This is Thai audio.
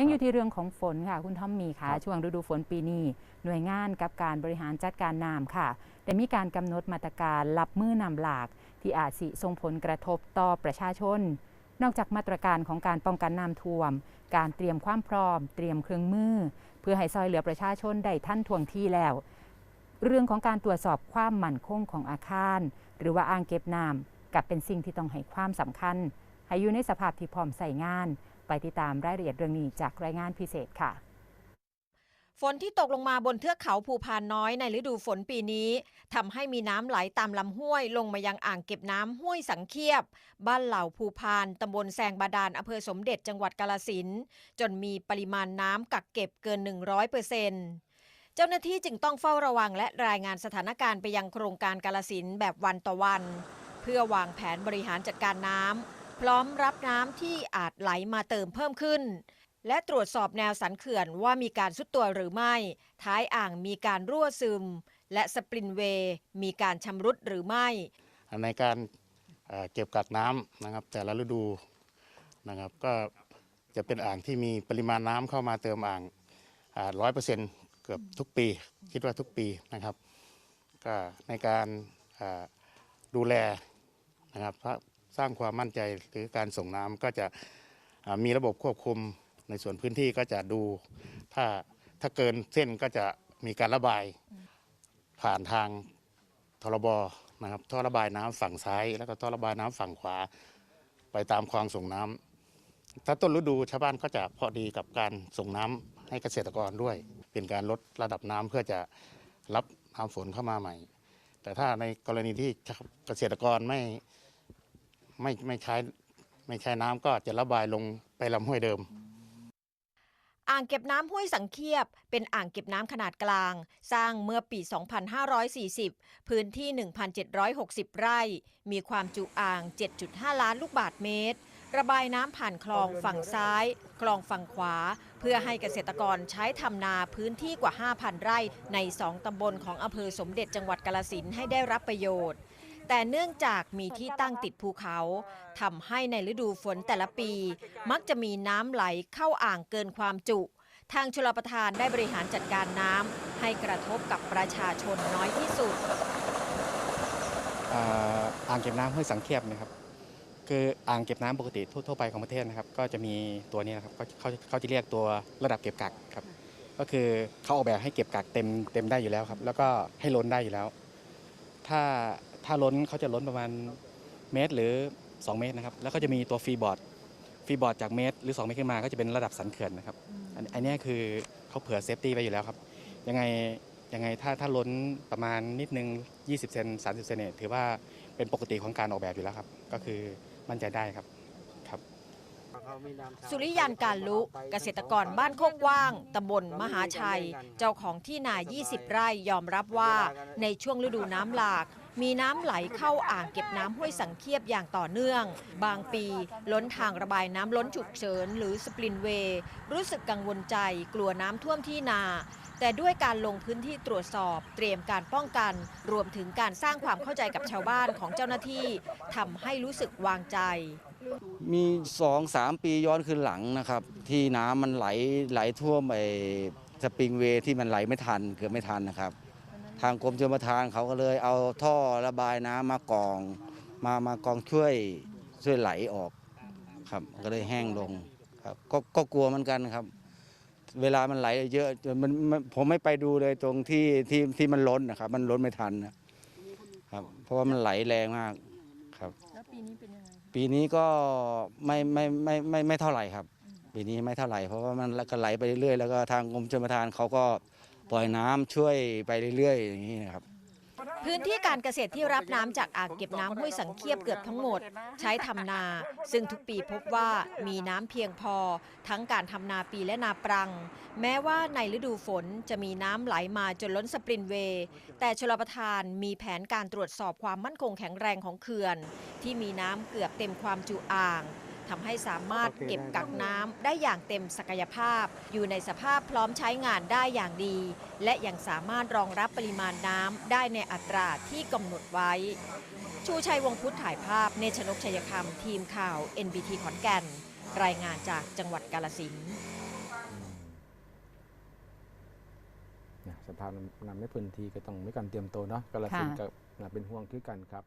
ยังอยู่ที่เรื่องของฝนค่ะ คุณทอมมีค่ะ ช่วงฤดูฝนปีนี้ หน่วยงานกับการบริหารจัดการน้ำค่ะ ได้มีการกำหนดมาตรการรับมือนำหลาก ที่อาจสิส่งผลกระทบต่อประชาชน นอกจากมาตรการของการป้องกันน้ำท่วม การเตรียมความพร้อม เตรียมเครื่องมือ เพื่อให้ซอยเหลือประชาชนได้ท่านทวงที่แล้ว เรื่องของการตรวจสอบความมั่นคงของอาคาร หรือว่าอ่างเก็บน้ำกับเป็นสิ่งที่ต้องให้ความสำคัญให้อยู่ในสภาพที่พร้อมใส่งาน ไปติดตามรายละเอียดเรื่องนี้จากรายงานพิเศษค่ะ ฝนที่ตกลงมาบนเทือกเขาภูพานน้อยในฤดูฝนปีนี้ทำให้มีน้ำไหลตามลำห้วย ลงมายังอ่างเก็บน้ำห้วยสังเคียบ บ้านเหล่าภูพานตำบลแซงบาดาลอำเภอสมเด็จจังหวัดกาลสินจนมีปริมาณน้ำกักเก็บเกิน 100เปอร์เซ็นต์เจ้าหน้าที่จึงต้องเฝ้าระวังและรายงานสถานการณ์ไปยังโครงการกาลสินแบบวันต่อวัน เพื่อวางแผนบริหารจัดการน้ำ พร้อมรับน้ำที่อาจไหลมาเติมเพิ่มขึ้น และตรวจสอบแนวสันเขื่อนว่ามีการสุดตัวหรือไม่ ท้ายอ่างมีการรั่วซึม และสปรินเวย์มีการชำรุดหรือไม่ ในการเอ่อเก็บกักน้ำนะครับ แต่ละฤดูนะครับก็จะเป็นอ่างที่มีปริมาณน้ำเข้ามาเติมอ่างร้อยเปอร์เซ็นต์เกือบทุกปี คิดว่าทุกปีนะครับ ก็ในการดูแลนะครับเพราะ สร้างความมั่นใจหรือการส่งน้ำก็จะมีระบบควบคุมในส่วนพื้นที่ก็จะดูถ้าถ้าเกินเส้นก็จะมีการระบายผ่านทางทรบนะครับท่อระบายน้ำฝั่งซ้าย แล้วก็ท่อระบายน้ำฝั่งขวา ไปตามคลองส่งน้ำถ้าต้นฤดูชาวบ้านก็จะพอดีกับการส่งน้ำให้เกษตรกรด้วย เป็นการลดระดับน้ำเพื่อจะรับน้ำฝนเข้ามาใหม่ แต่ถ้าในกรณีที่เกษตรกรไม่ ไม่ไม่ใช้ไม่ใช้น้ำก็จะระบายลงไปลำห้วยเดิม อ่างเก็บน้ำห้วยสังเคียบ เป็นอ่างเก็บน้ำขนาดกลาง สร้างเมื่อปี 2540 พื้นที่ 1,760 ไร่ มีความจุอ่าง 7.5 ล้านลูกบาทเมตร ระบายน้ำผ่านคลองฝั่งซ้าย คลองฝั่งขวา เพื่อให้เกษตรกรใช้ทำนาพื้นที่กว่า 5,000 ไร่ ใน 2 ตำบลของอำเภอสมเด็จจังหวัดกาลสินให้ได้รับประโยชน์ แต่เนื่องจากมีที่ตั้งติดภูเขาทำให้ในฤดูฝนแต่ละปี มักจะมีน้ำไหลเข้าอ่างเกินความจุ ทางชลประทานได้บริหารจัดการน้ำให้กระทบกับประชาชนน้อยที่สุด อ่าอ่างเก็บน้ำห้วยสังเคียบนะครับ คืออ่างเก็บน้ำปกติทั่วๆไปของประเทศนะครับ ก็จะมีตัวนี้นะครับเขาเขาเขาจะเรียกตัวระดับเก็บกักครับ ก็คือเขาออกแบบให้เก็บกักเต็มเต็มได้อยู่แล้วครับ แล้วก็ให้ล้นได้อยู่แล้ว ถ้า ถ้าล้นเขาจะล้นประมาณเมตร หรือ 2 เมตรนะครับ แล้วก็จะมีตัวฟรีบอร์ดฟรีบอร์ดจากเมตร หรือ 2 เมตรขึ้นมาก็จะเป็นระดับสันเขื่อนนะครับ อันอันเนี้ยคือเขาเผื่อเซฟตี้ไว้อยู่แล้วครับ ยังไงยังไงถ้าถ้าล้นประมาณนิดนึง 20 เซน30 เซนเนี่ยถือว่าเป็นปกติของการออกแบบอยู่แล้วครับ ก็คือมั่นใจได้ครับครับสุริยันการลุเกษตรกรบ้านโคกว้าง ตำบลมหาชัย เจ้าของที่นา 20 ไร่ยอมรับว่าในช่วงฤดูน้ำหลาก มีน้ำไหลเข้าอ่างเก็บน้ำห้วยสังเคียบอย่างต่อเนื่อง บางปีล้นทางระบายน้ำล้นฉุกเฉิน หรือสปรินเวย์รู้สึกกังวลใจกลัวน้ำท่วมที่นา แต่ด้วยการลงพื้นที่ตรวจสอบ เตรียมการป้องกัน รวมถึงการสร้างความเข้าใจกับชาวบ้านของเจ้าหน้าที่ทำให้รู้สึกวางใจ มีสองสามปีย้อนขึ้นหลังนะครับ ที่น้ำมันไหลไหลท่วมไอ้สปริงเวย์ที่มันไหลไม่ทันเกือบไม่ทันนะครับ ทางกรมชลประทานเขาก็เลยเอาท่อระบายน้ำมากอง มามากองช่วยช่วยไหลออกครับก็เลยแห้งลงครับก็ก็กลัวเหมือนกันครับ เวลามันไหลเยอะจนมันมันผมไม่ไปดูเลยตรงที่ที่ที่มันล้นนะครับ มันล้นไม่ทันนะครับ เพราะว่ามันไหลแรงมากครับ แล้วปีนี้เป็นยังไงปีนี้ก็ไม่ไม่ไม่ไมไม่ไม่เท่าไหร่ครับ ปีนี้ไม่เท่าไหร่เพราะว่ามันก็ไหลไปเรื่อยๆแล้วก็ทางกรมชลประทานเขาก็ ปล่อยน้ำช่วยไปเรื่อยๆ อย่างนี้นะครับ พื้นที่การเกษตรที่รับน้ำจากอ่างเก็บน้ำห้วยสังเคียบเกือบทั้งหมด ใช้ทำนา ซึ่งทุกปีพบว่ามีน้ำเพียงพอ ทั้งการทำนาปีและนาปรัง แม้ว่าในฤดูฝนจะมีน้ำไหลมาจนล้นสปรินเวย์ แต่ชลประทานมีแผนการตรวจสอบความมั่นคงแข็งแรงของเขื่อน ที่มีน้ำเกือบเต็มความจุอ่าง ทำให้สามารถเก็บกักน้ำได้อย่างเต็มศักยภาพ อยู่ในสภาพพร้อมใช้งานได้อย่างดี และยังสามารถรองรับปริมาณน้ำได้ในอัตราที่กำหนดไว้ ชูชัยวงพุทธถ่ายภาพเนชนกชัยคำทีมข่าว NBT ขอนแก่น รายงานจากจังหวัดกาลสินสภาพน้ำไม่พื้นที่ก็ต้องมีการเตรียมตัวเนาะกาลสินก็เป็นห่วงคือกันครับ